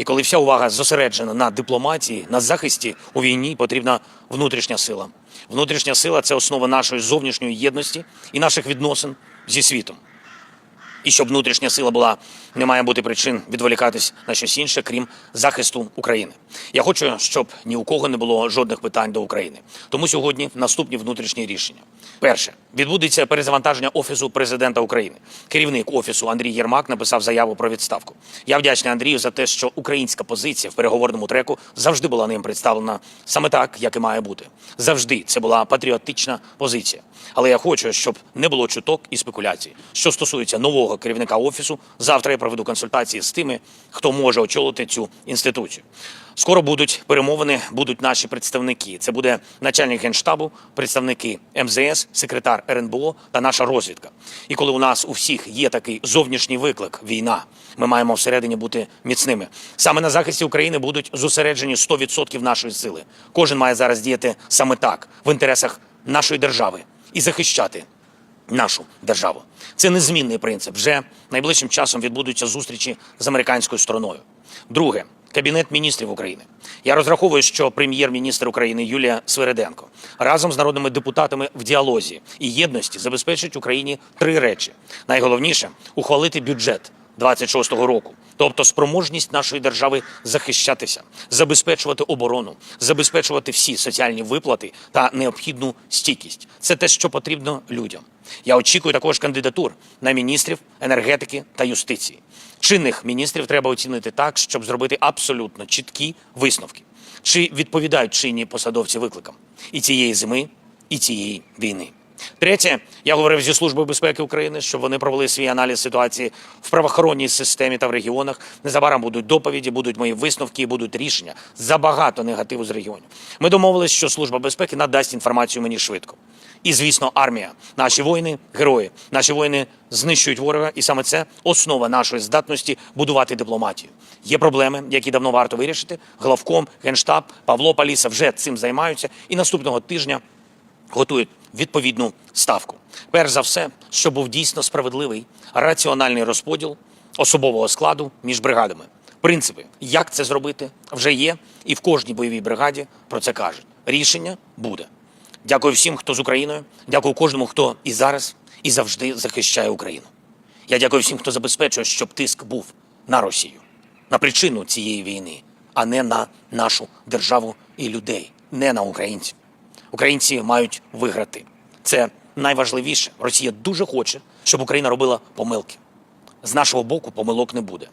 І коли вся увага зосереджена на дипломатії, на захисті у війні, потрібна внутрішня сила. Внутрішня сила це основа нашої зовнішньої єдності і наших відносин зі світом. І щоб внутрішня сила була, не має бути причин відволікатись на щось інше, крім захисту України. Я хочу, щоб ні у кого не було жодних питань до України. Тому сьогодні наступні внутрішні рішення. Перше відбудеться перезавантаження офісу президента України. Керівник офісу Андрій Єрмак написав заяву про відставку. Я вдячний Андрію за те, що українська позиція в переговорному треку завжди була ним представлена саме так, як і має бути. Завжди це була патріотична позиція. Але я хочу, щоб не було чуток і спекуляцій. Що стосується нового керівника офісу, завтра я проведу консультації з тими, хто може очолити цю інституцію. Скоро будуть перемовини, будуть наші представники. Це буде начальник генштабу, представники МЗС, секретар РНБО та наша розвідка. І коли у нас у всіх є такий зовнішній виклик війна, ми маємо всередині бути міцними. Саме на захисті України будуть зосереджені 100% нашої сили. Кожен має зараз діяти саме так в інтересах нашої держави і захищати нашу державу. Це незмінний принцип. Вже найближчим часом відбудуться зустрічі з американською стороною. Друге. Кабінет міністрів України. Я розраховую, що прем'єр-міністр України Юлія Свириденко разом з народними депутатами в діалозі і єдності забезпечить Україні три речі: найголовніше ухвалити бюджет 26-го року, тобто спроможність нашої держави захищатися, забезпечувати оборону, забезпечувати всі соціальні виплати та необхідну стійкість. Це те, що потрібно людям. Я очікую також кандидатур на міністрів енергетики та юстиції. Чинних міністрів треба оцінити так, щоб зробити абсолютно чіткі висновки, чи відповідають чинні посадовці викликам і цієї зими, і цієї війни. Третє, я говорив зі Службою безпеки України, щоб вони провели свій аналіз ситуації в правоохоронній системі та в регіонах. Незабаром будуть доповіді, будуть мої висновки, і будуть рішення. Забагато негативу з регіонів. Ми домовились, що Служба безпеки надасть інформацію мені швидко. І, звісно, армія. Наші воїни герої. Наші воїни знищують ворога, і саме це основа нашої здатності будувати дипломатію. Є проблеми, які давно варто вирішити. Главком, генштаб, Павло Паліса вже цим займаються. І наступного тижня готують відповідну ставку. Перш за все, щоб був дійсно справедливий раціональний розподіл особового складу між бригадами. Принципи, як це зробити, вже є, і в кожній бойовій бригаді про це кажуть. Рішення буде. Дякую всім, хто з Україною. Дякую кожному, хто і зараз, і завжди захищає Україну. Я дякую всім, хто забезпечує, щоб тиск був на Росію, на причину цієї війни, а не на нашу державу і людей, не на українців. Українці мають виграти. Це найважливіше. Росія дуже хоче, щоб Україна робила помилки. З нашого боку помилок не буде.